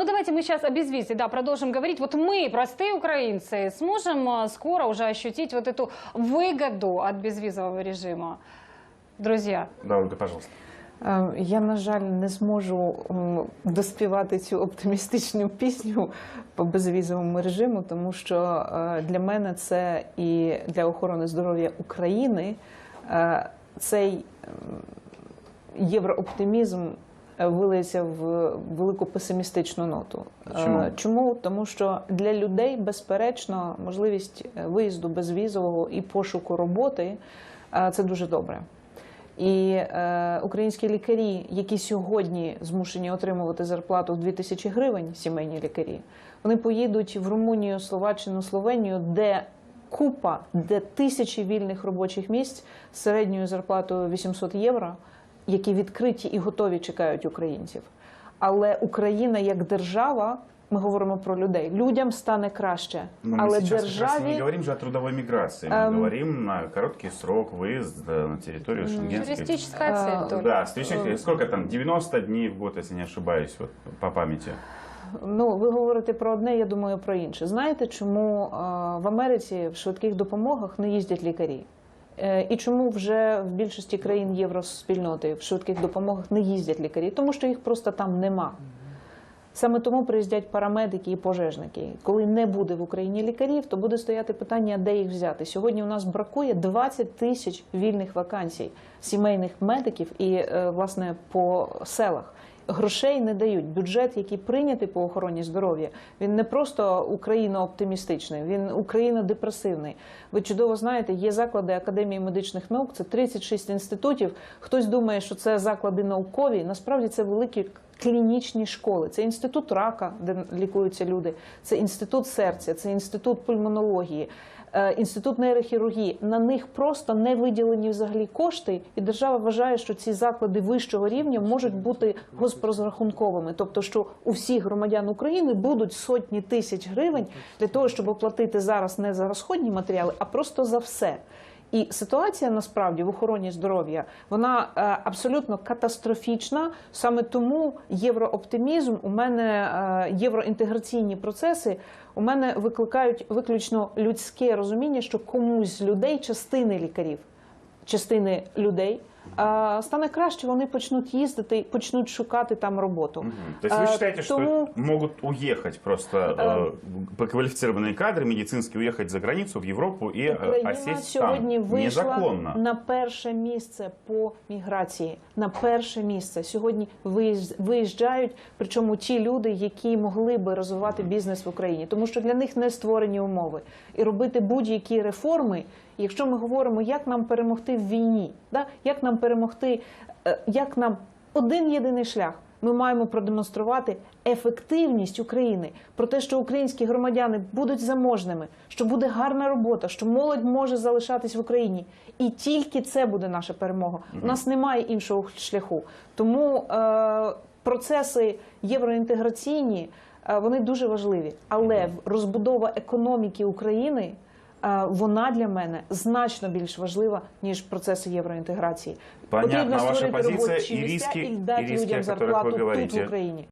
Ну, давайте мы сейчас о безвизе, да, продолжим говорить. Вот мы, простые украинцы, сможем а, скоро уже ощутить вот эту выгоду от безвизового режима? Друзья, Да, Ольга, пожалуйста. Е, Я, на жаль, не зможу м, доспівати цю оптимістичну пісню по безвізовому режиму, тому що е, для мене це і для охорони здоров'я України е, цей ем, єврооптимізм е, вилиється в велику песимістичну ноту. Е, Чому? Чому? Тому що для людей, безперечно, можливість е, виїзду безвізового і пошуку роботи е, це дуже добре. І е, українські лікарі, які сьогодні змушені отримувати зарплату в 2000 гривень, сімейні лікарі, вони поїдуть в Румунію, Словаччину, Словенію, де купа, де тисячі вільних робочих місць з середньою зарплатою 800 євро, які відкриті і готові чекають українців. Але Україна як держава, ми говоримо про людей, людям стане краще, Но мы але сейчас как раз державі не говорим же о трудовой миграции. Мы Эм. говорим на короткий срок выезда на территорию шенгенской. туристическая А, цель только. Да, встречайте, сколько там, 90 дней в год, если не ошибаюсь, вот, по памяти. Ну, ви говорите про одне, я думаю про інше. Знаєте, чому е, в Америці в швидких допомогах не їздять лікарі? Е, І чому вже в більшості країн євроспільноти в швидких допомогах не їздять лікарі? Тому що їх просто там нема. Саме тому приїздять парамедики і пожежники. Коли не буде в Україні лікарів, то буде стояти питання, де їх взяти. Сьогодні у нас бракує 20 тисяч вільних вакансій сімейних медиків і е, власне по селах. Грошей не дають. Бюджет, який прийнятий по охороні здоров'я, він не просто україно-оптимістичний, він україно-депресивний. Ви чудово знаєте, є заклади Академії медичних наук, це 36 інститутів. Хтось думає, що це заклади наукові. Насправді це великі клінічні школи. Це інститут рака, де лікуються люди, це інститут серця, це інститут пульмонології. Е, Інститут нейрохірургії на них просто не виділені взагалі кошти, і держава вважає, що ці заклади вищого рівня можуть бути госпрозрахунковими, тобто, що у всіх громадян України будуть сотні тисяч гривень для того, щоб оплатити зараз не за розходні матеріали, а просто за все. І ситуація насправді в охороні здоров'я вона е, абсолютно катастрофічна. Саме тому єврооптимізм у мене е, євроінтеграційні процеси у мене викликають виключно людське розуміння, що комусь з людей, частини лікарів, частини людей е, Стане краще, вони почнуть їздити, почнуть шукати там роботу. Мгм. То есть вы Э, считаете, что тому- могут уехать просто э, квалифицированные кадры медицинские, уехать за границу, в Европу и э, Україна осесть сьогодні там? вийшла Незаконно. на перше місце по міграції. На перше місце сьогодні виїз- виїжджають, причому ті люди, які могли би розвивати бізнес в Україні, тому що для них не створені умови і робити будь-які реформи. Якщо ми говоримо, як нам перемогти в війні, да? як нам перемогти, е, як нам один єдиний шлях. Ми маємо продемонструвати ефективність України про те, що українські громадяни будуть заможними, що буде гарна робота, що молодь може залишатись в Україні, і тільки це буде наша перемога. У нас немає іншого шляху. Тому е, процеси євроінтеграційні е, вони дуже важливі. Але розбудова економіки України. Е, Вона для мене значно більш важлива ніж процеси євроінтеграції. Понятно, Потрібно ваша створити позиція робочі і місця і дати людям зарплату тут в. Україні.